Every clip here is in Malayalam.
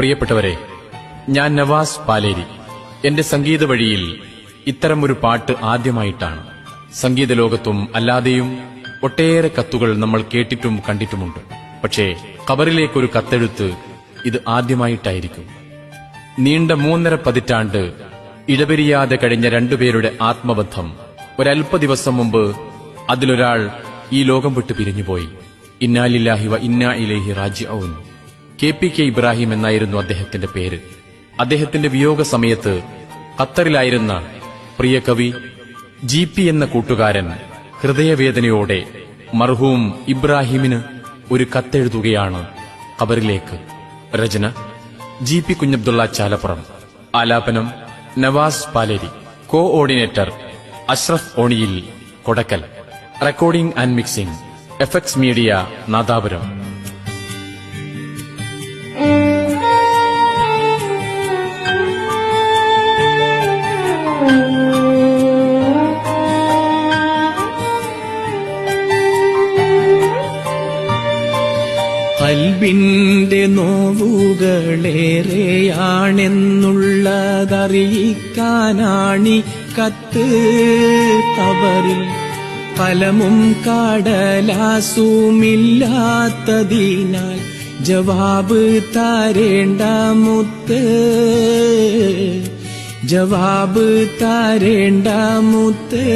പ്രിയപ്പെട്ടവരെ ഞാൻ നവാസ് പാലേരി. എന്റെ സംഗീത വഴിയിൽ ഇത്തരമൊരു പാട്ട് ആദ്യമായിട്ടാണ്. സംഗീത ലോകത്തും അല്ലാതെയും ഒട്ടേറെ കത്തുകൾ നമ്മൾ കേട്ടിട്ടും കണ്ടിട്ടുമുണ്ട്. പക്ഷേ കബറിലേക്കൊരു കത്തെഴുത്ത് ഇത് ആദ്യമായിട്ടായിരിക്കും. നീണ്ട മൂന്നര പതിറ്റാണ്ട് ഇടപെരിയാതെ കഴിഞ്ഞ രണ്ടുപേരുടെ ആത്മബന്ധം ഒരല്പ ദിവസം മുമ്പ് അതിലൊരാൾ ഈ ലോകം വിട്ട് പിരിഞ്ഞുപോയി. ഇന്നാലില്ലാഹി വ ഇന്നാ ഇലൈഹി റാജിഊൻ. കെ പി കെ ഇബ്രാഹിം എന്നായിരുന്നു അദ്ദേഹത്തിന്റെ പേര്. അദ്ദേഹത്തിന്റെ വിയോഗ സമയത്ത് ഖത്തറിലായിരുന്ന പ്രിയ കവി ജി പി എന്ന കൂട്ടുകാരൻ ഹൃദയവേദനയോടെ മർഹൂം ഇബ്രാഹിമിന് ഒരു കത്തെഴുതുകയാണ് ഖബറിലേക്ക്. രചന ജി പി കുഞ്ഞബ്ദുള്ള ചാലപ്പുറം. ആലാപനം Navas Paleri. Coordinator Ashraf Oniyil Kodakkal. Recording and mixing effects media Nadapuram. കൽബിന്റെ നോവുകളേറെയാണെന്നുള്ളതറിയിക്കാനാണി കത്ത് തവറിൽ. ഫലമും കടലാസുമില്ലാത്തതിനാൽ ജവാബ് താരേണ്ട മുത്ത്. ജവാബ് താരേണ്ട മുത്ത്.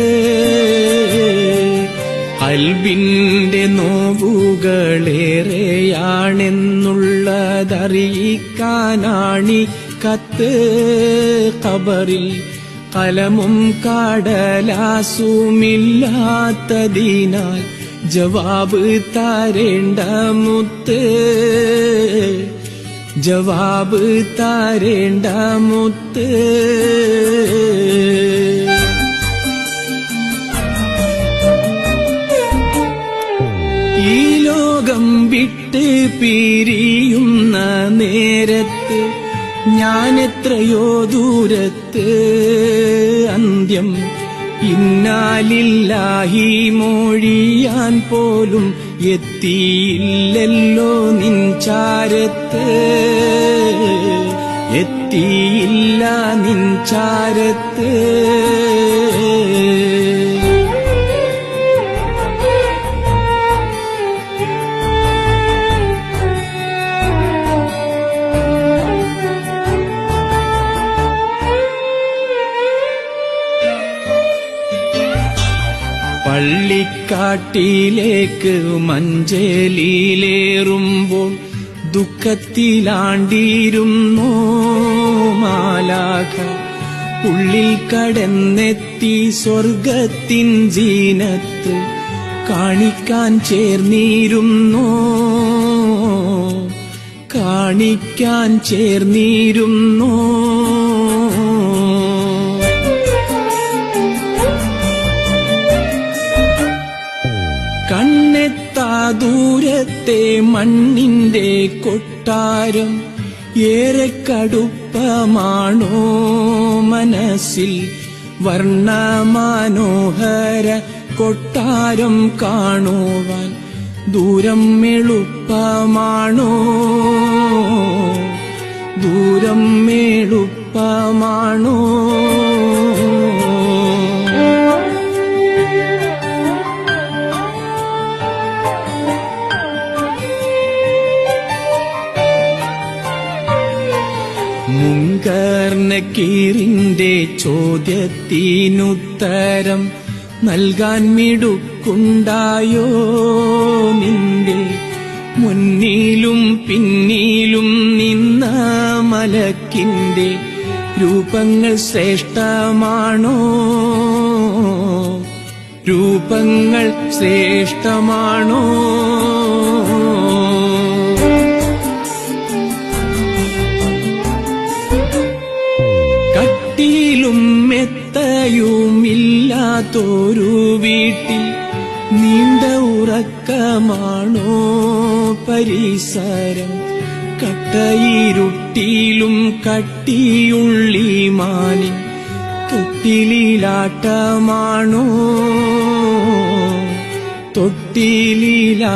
അൽബിന്റെ നോവുകളേറെയാണെന്നുള്ളതറിയിക്കാനാണി കത്ത് കബറിൽ കലമും കടലാസുമില്ലാത്തതിനാൽ ജവാബ് താരേണ്ട മുത്ത്. ജവാബ് താരേണ്ട മുത്ത്. ലോകം വിട്ട് പിരിയുന്ന നേരത്ത് ഞാൻ എത്രയോ ദൂരത്ത് അന്ത്യം ഇന്നാലില്ലാഹി മൊഴിയാൻ പോലും എത്തിയില്ലല്ലോ നിൻ ചാരത്ത്. എത്തിയില്ല നിൻ ചാരത്ത്. പള്ളിക്കാട്ടിലേക്ക് മഞ്ചേലിയിലേറുമ്പോൾ ദുഃഖത്തിലാണ്ടിരുന്നോ മാലാഖ? ഉള്ളിൽ കടന്നെത്തി സ്വർഗത്തിൻ ജീനത്ത് കാണിക്കാൻ ചേർന്നിരുന്നോ? കാണിക്കാൻ ചേർന്നിരുന്നോ? കണ്ണെത്താ ദൂരത്തെ മണ്ണിന്റെ കൊട്ടാരം ഏറെ കടുപ്പമാണോ മനസ്സിൽ വർണമാനോഹര കൊട്ടാരം കാണുവാൻ ദൂരം എളുപ്പമാണോ? ദൂരം എളുപ്പമാണോ? മുങ്കർണക്കീറിന്റെ ചോദ്യത്തിനുത്തരം നൽകാൻ മിടുക്കുണ്ടായോ നിന്റെ മുന്നിലും പിന്നിലും നിന്ന മലക്കിന്റെ രൂപങ്ങൾ ശ്രേഷ്ഠമാണോ? രൂപങ്ങൾ ശ്രേഷ്ഠമാണോ? മെത്തയുമില്ലാത്തൊരു വീട്ടിൽ നീണ്ട ഉറക്കമാണോ പരിസരം? കട്ടയിരുട്ടിലും കട്ടിയുള്ളി മാനി തൊട്ടിലാട്ടമാണോ തൊട്ടിലാട്ടമാണോ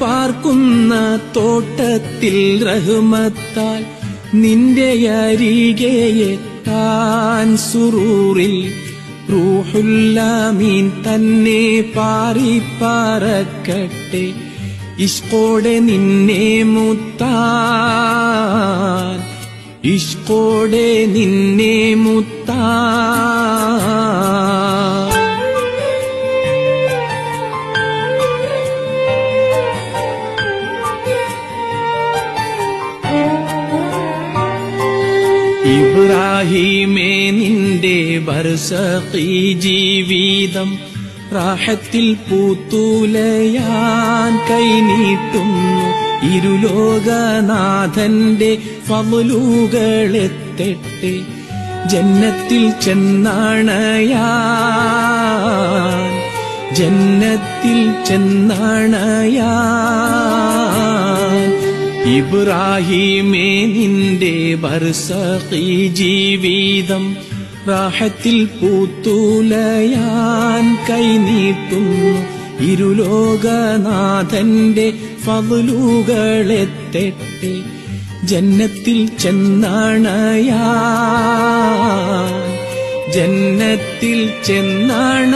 പാർക്കുന്ന തോട്ടത്തിൽ റഹ്മത്താൽ നിന്റെ അരികെ എത്താൻ സുറൂറിൽ റൂഹുല്ലാമീൻ തന്നെ പാറിപ്പാറക്കട്ടെ ഇഷ്കോടെ നിന്നെ മുത്താൻ. ഇഷ്കോടെ നിന്നെ മുത്താൻ. ഇബ്രാഹിമേ നിന്റെ ബർസഖി ജീവിതം റാഹത്തിൽ പൂത്തൂലയാൻ കൈനീട്ടുന്നു ഇരുലോകനാഥന്റെ ഫവലുകളെത്തെട്ടെ ജന്നത്തിൽ ചെന്നാണയാൻ. ജന്നത്തിൽ ചെന്നണയാൻ. ഇബ്രാഹിമേ നിന്റെ ബർസഖി ജീവിതം റാഹത്തിൽ പൂത്തൂലയാൻ കൈനീട്ടുന്നു ഇരുലോകനാഥന്റെ ഫവലുകളെത്തെട്ടെ ജന്നത്തിൽ ചെന്നണയാ. ജന്നത്തിൽ ചെന്നണയാൻ